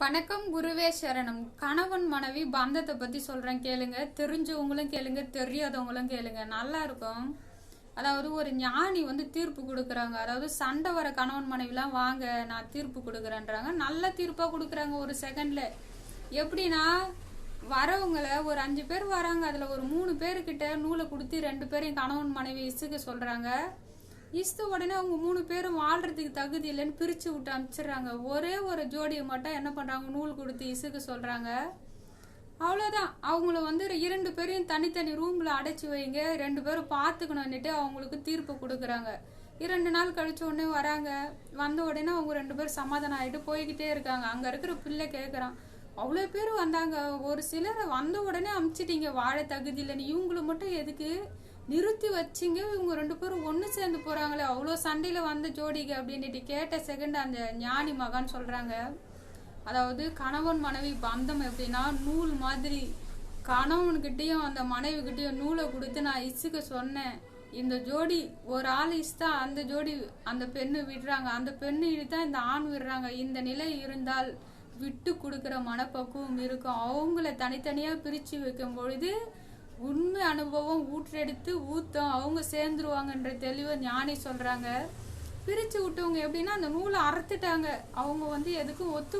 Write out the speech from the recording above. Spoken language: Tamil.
வணக்கம் குருவே சரணம். கணவன் மனைவி பந்தத்தை பத்தி சொல்றேன் கேளுங்க. தெரிஞ்சவங்களும் கேளுங்க தெரியாதவங்களும் கேளுங்க. நல்லா இருக்கும். அதாவது ஒரு ஞானி வந்து தீர்ப்பு கொடுக்குறாங்க. அதாவது சண்டை வர கணவன் மனைவிலாம் வாங்க நான் தீர்ப்பு கொடுக்குறேன்றாங்க. நல்ல தீர்ப்பா கொடுக்குறாங்க ஒரு செகண்ட்ல எப்படின்னா வரவங்கள ஒரு அஞ்சு பேர் வராங்க. அதுல ஒரு மூணு பேர்கிட்ட நூலை கொடுத்து ரெண்டு பேரையும் கணவன் மனைவி இசுக்க சொல்றாங்க. இஸ்து உடனே அவங்க மூணு பேரும் வாழ்றதுக்கு தகுதி இல்லைன்னு பிரிச்சு விட்டு அனுப்பிச்சிடுறாங்க. ஒரே ஒரு ஜோடியை மட்டும் என்ன பண்றாங்க? நூல் கொடுத்து இசுக்கு சொல்றாங்க. அவ்வளோதான் அவங்கள வந்து இரண்டு பேரையும் தனித்தனி ரூம்ல அடைச்சி வைங்க. ரெண்டு பேரும் பார்த்துக்கணும்னுட்டு அவங்களுக்கு தீர்ப்பு கொடுக்குறாங்க. இரண்டு நாள் கழிச்ச உடனே வராங்க. வந்த உடனே அவங்க ரெண்டு பேரும் சமாதானம் ஆகிட்டு போய்கிட்டே இருக்காங்க. அங்கே இருக்கிற பிள்ளை கேட்குறான் அவ்வளோ பேர் வந்தாங்க. ஒரு சிலர் வந்த உடனே அமுச்சிட்டீங்க வாழ தகுதி இல்லைன்னு. இவங்கள மட்டும் எதுக்கு? நிறுத்தி வச்சிங்க. இவங்க ரெண்டு பேரும் ஒன்று சேர்ந்து போறாங்களே. அவ்வளோ சண்டையில வந்த ஜோடிக்கு அப்படின்ட்டு கேட்ட செகண்ட் அந்த ஞானி மகான் சொல்றாங்க. அதாவது கணவன் மனைவி பந்தம் எப்படின்னா நூல் மாதிரி. கணவன்கிட்டயும் அந்த மனைவி கிட்டயும் நூலை கொடுத்து நான் இசுக்கு சொன்னேன். இந்த ஜோடி ஒரு ஆள் இஷ்டா அந்த ஜோடி அந்த பெண்ணு விடுறாங்க. அந்த பெண்ணு இழுத்தா இந்த ஆண் விடுறாங்க. இந்த நிலை இருந்தால் விட்டு கொடுக்குற மனப்பக்குவம் இருக்கும். அவங்கள தனித்தனியா பிரிச்சு வைக்கும் பொழுது உண்மை அனுபவம் ஊற்றெடுத்து ஊத்தம் அவங்க சேர்ந்துருவாங்கன்ற தெளிவை ஞானி சொல்றாங்க. பிரிச்சு விட்டவங்க எப்படின்னா அந்த நூலை அறுத்துட்டாங்க. அவங்க வந்து எதுக்கும் ஒத்து